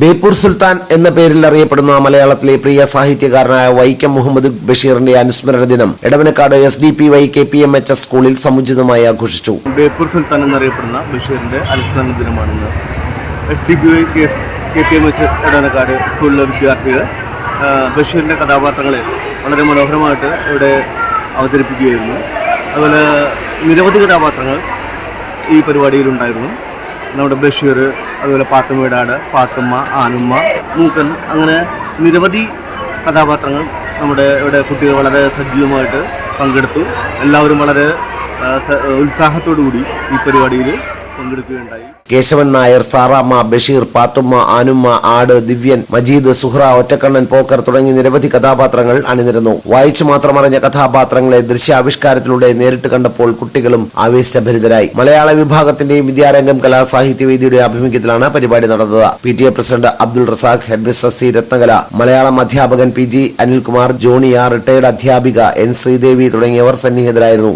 ബേപ്പൂർ സുൽത്താൻ എന്ന പേരിൽ അറിയപ്പെടുന്ന മലയാളത്തിലെ പ്രിയ സാഹിത്യകാരനായ വൈക്കം മുഹമ്മദ് ബഷീറിന്റെ അനുസ്മരണ ദിനം Edavanakkad S D P Y K P M H S സ്കൂളിൽ സമുചിതമായി ആഘോഷിച്ചു. ബേപ്പൂർ സുൽത്താൻ എന്നറിയപ്പെടുന്ന ബഷീറിന്റെ അനുസ്മരണ ദിനമാണിന്ന് S D P Y K P M H Edavanakkad സ്കൂളിലെ വിദ്യാർത്ഥികൾ ബഷീറിന്റെ കഥാപാത്രങ്ങളെ വളരെ മനോഹരമായിട്ട് ഇവിടെ അവതരിപ്പിക്കുകയായിരുന്നു. അതുപോലെ നിരവധി കഥാപാത്രങ്ങൾ ഈ പരിപാടിയിലുണ്ടായിരുന്നു നമ്മുടെ ബഷീർ അതുപോലെ പാത്തുമേടാട് പാത്തുമ്മ ആനുമ്മ മൂക്കൻ അങ്ങനെ നിരവധി കഥാപാത്രങ്ങൾ നമ്മുടെ ഇവിടെ കുട്ടികൾ വളരെ സജീവമായിട്ട് പങ്കെടുത്തു. എല്ലാവരും വളരെ ഉത്സാഹത്തോടു കൂടി ഈ പരിപാടിയിൽ പങ്കെടുക്കുകയുണ്ടായി. കേശവൻ നായർ സാറാമ്മ ബഷീർ പാത്തുമ്മ ആനുമ്മ ആട് ദിവ്യൻ മജീദ് സുഹ്ര ഒറ്റക്കണ്ണൻ പോക്കർ തുടങ്ങി നിരവധി കഥാപാത്രങ്ങൾ അണിനിരന്നു. വായിച്ചു മാത്രമറിഞ്ഞ കഥാപാത്രങ്ങളെ ദൃശ്യാവിഷ്കാരത്തിലൂടെ നേരിട്ട് കണ്ടപ്പോൾ കുട്ടികളും ആവേശഭരിതരായി. മലയാള വിഭാഗത്തിന്റെയും വിദ്യാരംഗം കലാസാഹിത്യവേദിയുടെ ആഭിമുഖ്യത്തിലാണ് പരിപാടി നടന്നത്. P T A president Abdul Razak head mister C Ratnakala Malayalam അധ്യാപകൻ പി ജി അനിൽകുമാർ ജോണിയ റിട്ടയർഡ് അധ്യാപിക എൻ ശ്രീദേവി തുടങ്ങിയവർ സന്നിഹിതരായിരുന്നു.